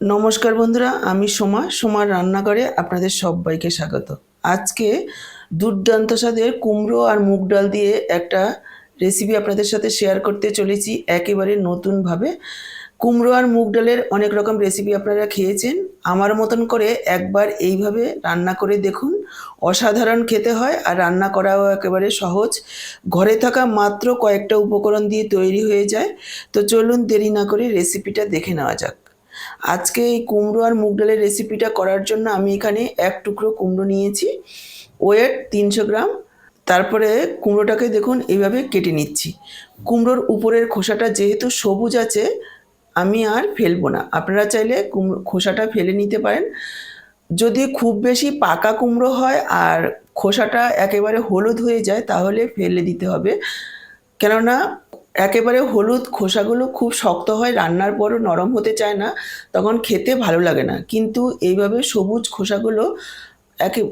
নমস্কার বন্ধুরা, আমি সোমা, সোমার রান্নাঘরে আপনাদের সবাইকে স্বাগত। আজকে দুর্দান্ত স্বাদের কুমড়ো আর মুগ ডাল দিয়ে একটা রেসিপি আপনাদের সাথে শেয়ার করতে চলেছি একেবারে নতুনভাবে। কুমড়ো আর মুগ ডালের অনেক রকম রেসিপি আপনারা খেয়েছেন। আমার মতন করে একবার এইভাবে রান্না করে দেখুন। অসাধারণ খেতে হয় আর রান্না করাও একেবারে সহজ। ঘরে থাকা মাত্র কয়েকটা উপকরণ দিয়ে তৈরি হয়ে যায়। তো চলুন দেরি না করে রেসিপিটা দেখে নেওয়া যাক। আজকে এই কুমড়ো আর মুগ ডালের রেসিপিটা করার জন্য আমি এখানে এক টুকরো কুমড়ো নিয়েছি। ওয়েট তিনশো গ্রাম। তারপরে কুমড়োটাকে দেখুন এইভাবে কেটে নিচ্ছি। কুমড়োর উপরের খোসাটা যেহেতু সবুজ আছে, আমি আর ফেলব না। আপনারা চাইলে কুমড়ো, খোসাটা ফেলে নিতে পারেন। যদি খুব বেশি পাকা কুমড়ো হয় আর খোসাটা একেবারে হলুদ হয়ে যায়, তাহলে ফেলে দিতে হবে। কেননা একেবারে হলুদ খোসাগুলো খুব শক্ত হয়, রান্নার পরও নরম হতে চায় না, তখন খেতে ভালো লাগে না। কিন্তু এইভাবে সবুজ খোসাগুলো একে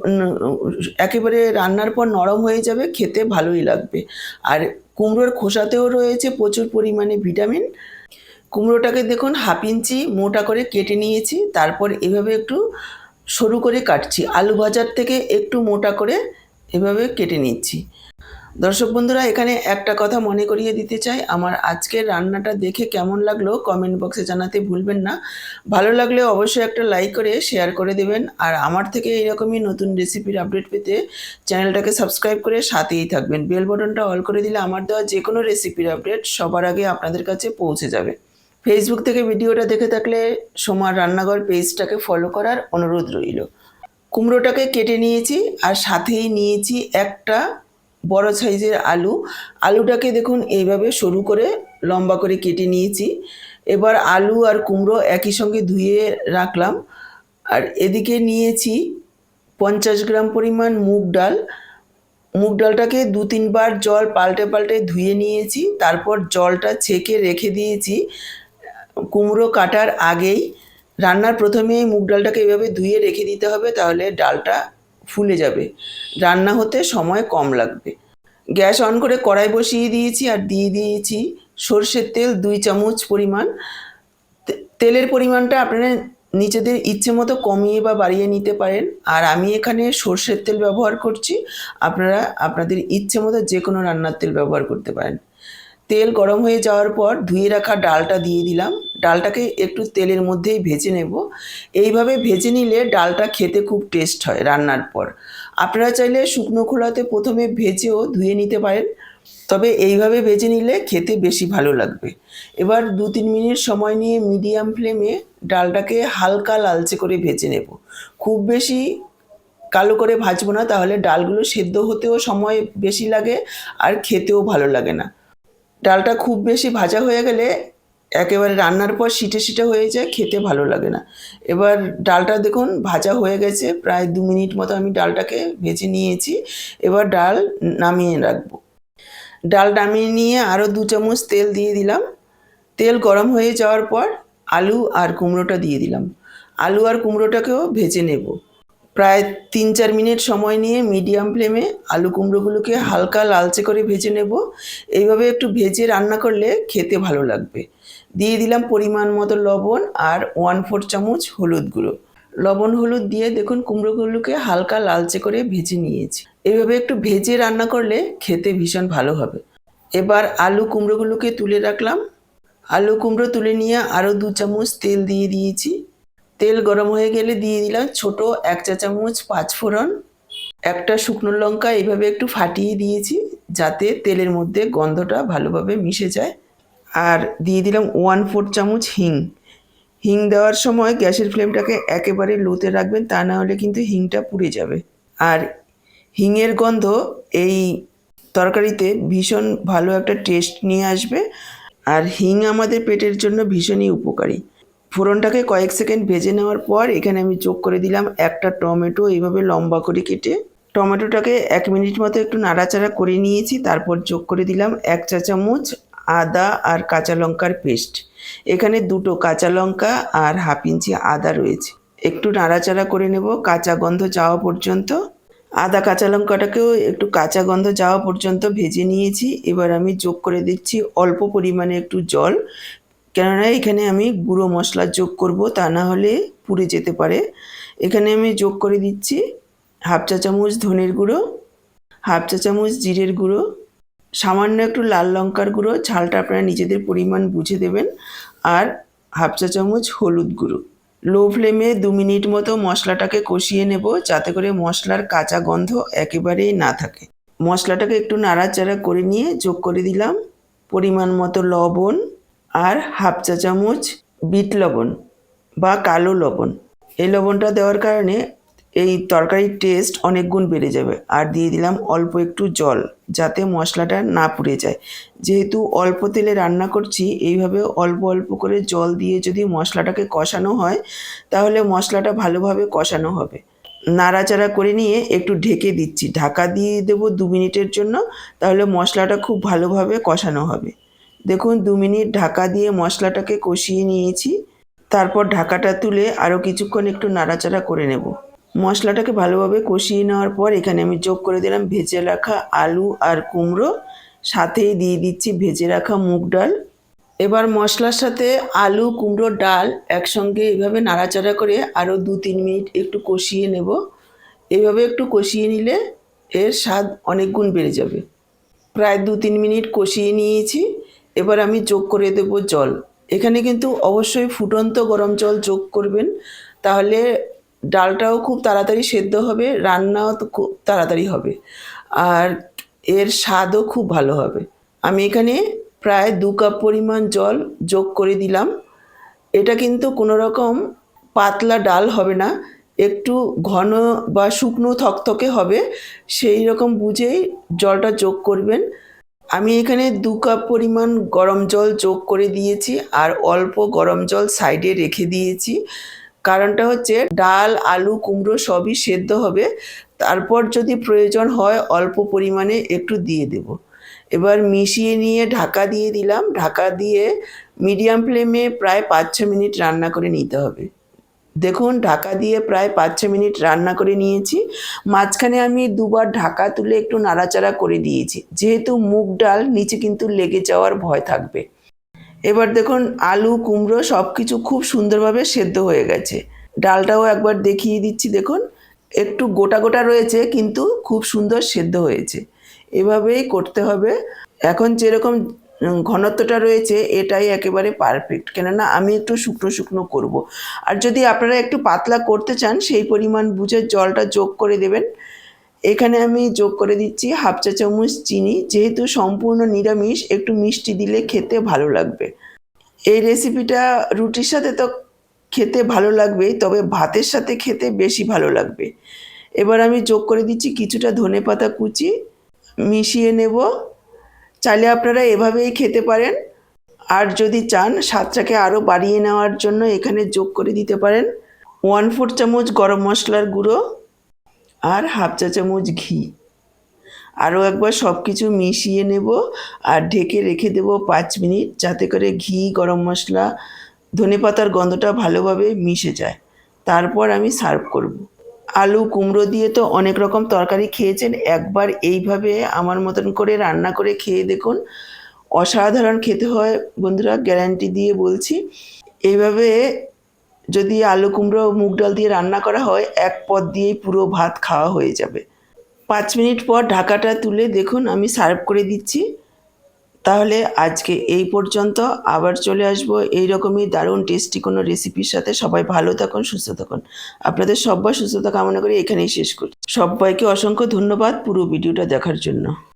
একেবারে রান্নার পর নরম হয়ে যাবে, খেতে ভালোই লাগবে। আর কুমড়োর খোসাতেও রয়েছে প্রচুর পরিমাণে ভিটামিন। কুমড়োটাকে দেখুন হাফ ইঞ্চি মোটা করে কেটে নিয়েছি, তারপর এভাবে একটু সরু করে কাটছি। আলু ভাজার থেকে একটু মোটা করে এভাবে কেটে নিচ্ছি। দর্শক বন্ধুরা, এখানে একটা কথা মনে করিয়ে দিতে চাই। আমার আজকের রান্নাটা দেখে কেমন লাগল কমেন্ট বক্সে জানাতে ভুলবেন না। ভালো লাগলে অবশ্যই একটা লাইক করে, শেয়ার করে দেবেন। আর আমার থেকে এইরকমই নতুন রেসিপির আপডেট পেতে চ্যানেলটাকে সাবস্ক্রাইব করে সাথেই থাকবেন। বেল বটনটা অল করে দিলে আমার দেওয়া যে কোনো রেসিপির আপডেট সবার আগে আপনাদের কাছে পৌঁছে যাবে। ফেসবুক থেকে ভিডিওটা দেখে থাকলে সোমার রান্নাঘর পেজটাকে ফলো করার অনুরোধ রইল। কুমড়োটাকে কেটে নিয়েছি আর সাথেই নিয়েছি একটা বড় সাইজের আলু। আলুটাকে দেখুন এইভাবে সরু করে লম্বা করে কেটে নিয়েছি। এবার আলু আর কুমড়ো একই সঙ্গে ধুয়ে রাখলাম। আর এদিকে নিয়েছি পঞ্চাশ গ্রাম পরিমাণ মুগ ডাল। মুগ ডালটাকে দু তিনবার জল পাল্টে পাল্টে ধুয়ে নিয়েছি। তারপর জলটা ছেঁকে রেখে দিয়েছি। কুমড়ো কাটার আগেই রান্নার প্রথমেই মুগ ডালটাকে এভাবে ধুয়ে রেখে দিতে হবে, তাহলে ডালটা ফুলে যাবে। রান্না হতে সময় কম লাগবে। গ্যাস অন করে কড়াই বসিয়ে দিয়েছি আর দিয়ে দিয়েছি সর্ষের তেল দুই চামচ পরিমাণ। তেলের পরিমাণটা আপনারা নিজেদের ইচ্ছে মতো কমিয়ে বা বাড়িয়ে নিতে পারেন। আর আমি এখানে সর্ষের তেল ব্যবহার করছি। আপনারা আপনাদের ইচ্ছে মতো যে কোনো রান্নার তেল ব্যবহার করতে পারেন। তেল গরম হয়ে যাওয়ার পর ধুয়ে রাখা ডালটা দিয়ে দিলাম। ডালটাকে একটু তেলের মধ্যেই ভেজে নেব। এইভাবে ভেজে নিলে ডালটা খেতে খুব টেস্ট হয় রান্নার পর। আপনারা চাইলে শুকনো খোলাতে প্রথমে ভেজেও ধুয়ে নিতে পারেন। তবে এইভাবে ভেজে নিলে খেতে বেশি ভালো লাগবে। এবার দু তিন মিনিট সময় নিয়ে মিডিয়াম ফ্লেমে ডালটাকে হালকা লালচে করে ভেজে নেব। খুব বেশি কালো করে ভাজবো না, তাহলে ডালগুলো সেদ্ধ হতেও সময় বেশি লাগে আর খেতেও ভালো লাগে না। ডালটা খুব বেশি ভাজা হয়ে গেলে একেবারে রান্নার পর সিটে সিটে হয়ে যায়, খেতে ভালো লাগে না। এবার ডালটা দেখুন ভাজা হয়ে গেছে, প্রায় দু মিনিট মতো আমি ডালটাকে ভেজে নিয়েছি। এবার ডাল নামিয়ে রাখব। ডাল নামিয়ে নিয়ে আরও দু চামচ তেল দিয়ে দিলাম। তেল গরম হয়ে যাওয়ার পর আলু আর কুমড়োটা দিয়ে দিলাম। আলু আর কুমড়োটাকেও ভেজে নেব। প্রায় তিন চার মিনিট সময় নিয়ে মিডিয়াম ফ্লেমে আলু কুমড়োগুলোকে হালকা লালচে করে ভেজে নেব। এইভাবে একটু ভেজে রান্না করলে খেতে ভালো লাগবে। দিয়ে দিলাম পরিমাণ মতো লবণ আর ওয়ান ফোর চামচ হলুদ গুঁড়ো। লবণ হলুদ দিয়ে দেখুন কুমড়োগুলোকে হালকা লালচে করে ভেজে নিয়েছি। এইভাবে একটু ভেজে রান্না করলে খেতে ভীষণ ভালো হবে। এবার আলু কুমড়োগুলোকে তুলে রাখলাম। আলু কুমড়ো তুলে নিয়ে আরও দু চামচ তেল দিয়ে দিয়েছি। তেল গরম হয়ে গেলে দিয়ে দিলাম ছোট এক চা চামচ পাঁচফোড়ন একটা শুকনো লঙ্কা এইভাবে একটু ফাটিয়ে দিয়েছি যাতে তেলের মধ্যে গন্ধটা ভালোভাবে মিশে যায়। আর দিয়ে দিলাম ওয়ান ফোর চামচ হিং। হিং দেওয়ার সময় গ্যাসের ফ্লেমটাকে একেবারে লোতে রাখবেন, তা না হলে কিন্তু হিংটা পুড়ে যাবে। আর হিংয়ের গন্ধ এই তরকারিতে ভীষণ ভালো একটা টেস্ট নিয়ে আসবে। আর হিং আমাদের পেটের জন্য ভীষণই উপকারী। ফোড়নটাকে কয়েক সেকেন্ড ভেজে নেওয়ার পর এখানে আমি যোগ করে দিলাম একটা টমেটো, এইভাবে লম্বা করে কেটে। টমেটোটাকে এক মিনিট মতো একটু নাড়াচাড়া করে নিয়েছি, তারপর যোগ করে দিলাম এক চা চামচ আদা আর কাঁচা লঙ্কার পেস্ট। এখানে দুটো কাঁচা লঙ্কা আর হাফ ইঞ্চি আদা রয়েছে। একটু নাড়াচাড়া করে নেব কাঁচা গন্ধ যাওয়া পর্যন্ত। আদা কাঁচা লঙ্কাটাকেও একটু কাঁচা গন্ধ যাওয়া পর্যন্ত ভেজে নিয়েছি। এবার আমি যোগ করে দিচ্ছি অল্প পরিমাণে একটু জল। কেননা এখানে আমি গুঁড়ো মশলা যোগ করব, তা না হলে পুড়ে যেতে পারে। এখানে আমি যোগ করে দিচ্ছি হাফ চা চামচ ধনের গুঁড়ো, হাফ চা চামচ জিরের গুঁড়ো, সামান্য একটু লাল লঙ্কার গুঁড়ো, ঝালটা আপনারা নিজেদের পরিমাণ বুঝে দেবেন, আর হাফ চা চামচ হলুদ গুঁড়ো। লো ফ্লেমে দু মিনিট মতো মশলাটাকে কষিয়ে নেব, যাতে করে মশলার কাঁচা গন্ধ একেবারেই না থাকে। মশলাটাকে একটু নাড়াচাড়া করে নিয়ে যোগ করে দিলাম পরিমাণ মতো লবণ আর হাফ চা চামচ বিট লবণ বা কালো লবণ। এই লবণটা দেওয়ার কারণে এই তরকারির টেস্ট অনেক গুণ বেড়ে যাবে। আর দিয়ে দিলাম অল্প একটু জল যাতে মশলাটা না পুড়ে যায়। যেহেতু অল্প তেলে রান্না করছি, এইভাবে অল্প অল্প করে জল দিয়ে যদি মশলাটাকে কষানো হয়, তাহলে মশলাটা ভালোভাবে কষানো হবে। নাড়াচাড়া করে নিয়ে একটু ঢেকে দিচ্ছি। ঢাকা দিয়ে দেবো দু মিনিটের জন্য, তাহলে মশলাটা খুব ভালোভাবে কষানো হবে। দেখুন, দু মিনিট ঢাকা দিয়ে মশলাটাকে কষিয়ে নিয়েছি। তারপর ঢাকাটা তুলে আরও কিছুক্ষণ একটু নাড়াচাড়া করে নেব। মশলাটাকে ভালোভাবে কষিয়ে নেওয়ার পর এখানে আমি যোগ করে দিলাম ভেজে রাখা আলু আর কুমড়ো। সাথেই দিয়ে দিচ্ছি ভেজে রাখা মুগ ডাল। এবার মশলার সাথে আলু, কুমড়ো, ডাল একসঙ্গে এভাবে নাড়াচাড়া করে আরও দু তিন মিনিট একটু কষিয়ে নেব। এভাবে একটু কষিয়ে নিলে এর স্বাদ অনেক গুণ বেড়ে যাবে। প্রায় দু তিন মিনিট কষিয়ে নিয়েছি। এবার আমি যোগ করে দেব জল। এখানে কিন্তু অবশ্যই ফুটন্ত গরম জল যোগ করবেন। তাহলে ডালটাও খুব তাড়াতাড়ি সেদ্ধ হবে, রান্নাও তো খুব তাড়াতাড়ি হবে। আর এর স্বাদও খুব ভালো হবে। আমি এখানে প্রায় দু কাপ পরিমাণ জল যোগ করে দিলাম। এটা কিন্তু কোনো রকম পাতলা ডাল হবে না, একটু ঘন বা শুকনো থকথকে হবে। সেই রকম বুঝেই জলটা যোগ করবেন। আমি এখানে দু কাপ পরিমাণ গরম জল যোগ করে দিয়েছি আর অল্প গরম জল সাইডে রেখে দিয়েছি। কারণটা হচ্ছে ডাল, আলু, কুমড়ো সবই সেদ্ধ হবে। তারপর যদি প্রয়োজন হয় অল্প পরিমাণে একটু দিয়ে দেব। এবার মিশিয়ে নিয়ে ঢাকা দিয়ে দিলাম। ঢাকা দিয়ে মিডিয়াম ফ্লেমে প্রায় পাঁচ ছ মিনিট রান্না করে নিতে হবে। দেখুন, ঢাকা দিয়ে প্রায় পাঁচ ছ মিনিট রান্না করে নিয়েছি। মাঝখানে আমি দুবার ঢাকা তুলে একটু নাড়াচাড়া করে দিয়েছি। যেহেতু মুগ ডাল, নিচে কিন্তু লেগে যাওয়ার ভয় থাকবে। এবার দেখুন, আলু, কুমড়ো সব কিছু খুব সুন্দরভাবে সেদ্ধ হয়ে গেছে। ডালটাও একবার দেখিয়ে দিচ্ছি, দেখুন। একটু গোটা গোটা রয়েছে, কিন্তু খুব সুন্দর সেদ্ধ হয়েছে। এভাবেই করতে হবে। এখন যেরকম ঘনত্বটা রয়েছে, এটাই একেবারে পারফেক্ট কেননা আমি একটু শুকনো শুকনো করব। আর যদি আপনারা একটু পাতলা করতে চান, সেই পরিমাণ বুঝে জলটা যোগ করে দেবেন। এখানে আমি যোগ করে দিচ্ছি হাফ চা চামচ চিনি, যেহেতু সম্পূর্ণ নিরামিষ, একটু মিষ্টি দিলে খেতে ভালো লাগবে। এই রেসিপিটা রুটির সাথে তো খেতে ভালো লাগবেই, তবে ভাতের সাথে খেতে বেশি ভালো লাগবে। এবার আমি যোগ করে দিচ্ছি কিছুটা ধনে পাতা কুচি, মিশিয়ে নেব। চাইলে আপনারা এভাবেই খেতে পারেন। আর যদি চান, স্বাদটাকে আরও বাড়িয়ে নেওয়ার জন্য এখানে যোগ করে দিতে পারেন। ওয়ান ফোর চামচ গরম মশলার গুঁড়ো আর হাফ চা চামচ ঘি। আরও একবার সব কিছু মিশিয়ে নেব আর ঢেকে রেখে দেব পাঁচ মিনিট, যাতে করে ঘি, গরম মশলা ধনে পাতার গন্ধটা ভালোভাবে মিশে যায়। তারপর আমি সার্ভ করব। আলু, কুমড়ো দিয়ে তো অনেক রকম তরকারি খেয়েছেন। একবার এইভাবে আমার মতন করে রান্না করে খেয়ে দেখুন। অসাধারণ খেতে হয় বন্ধুরা, গ্যারান্টি দিয়ে বলছি। এইভাবে যদি আলু, কুমড়ো, মুগ ডাল দিয়ে রান্না করা হয়, এক পদ দিয়েই পুরো ভাত খাওয়া হয়ে যাবে। পাঁচ মিনিট পর ঢাকাটা তুলে দেখুন, আমি সার্ভ করে দিচ্ছি। তাহলে আজকে এই পর্যন্ত আবার চলে আসব। এই রকমই দারুণ টেস্টি কোনো রেসিপির সাথে। সবাই ভালো থাকুন, সুস্থ থাকুন। আপনাদের সবাই সুস্থতা কামনা করি এখানেই শেষ করি। সবাইকে অসংখ্য ধন্যবাদ পুরো ভিডিওটা দেখার জন্য।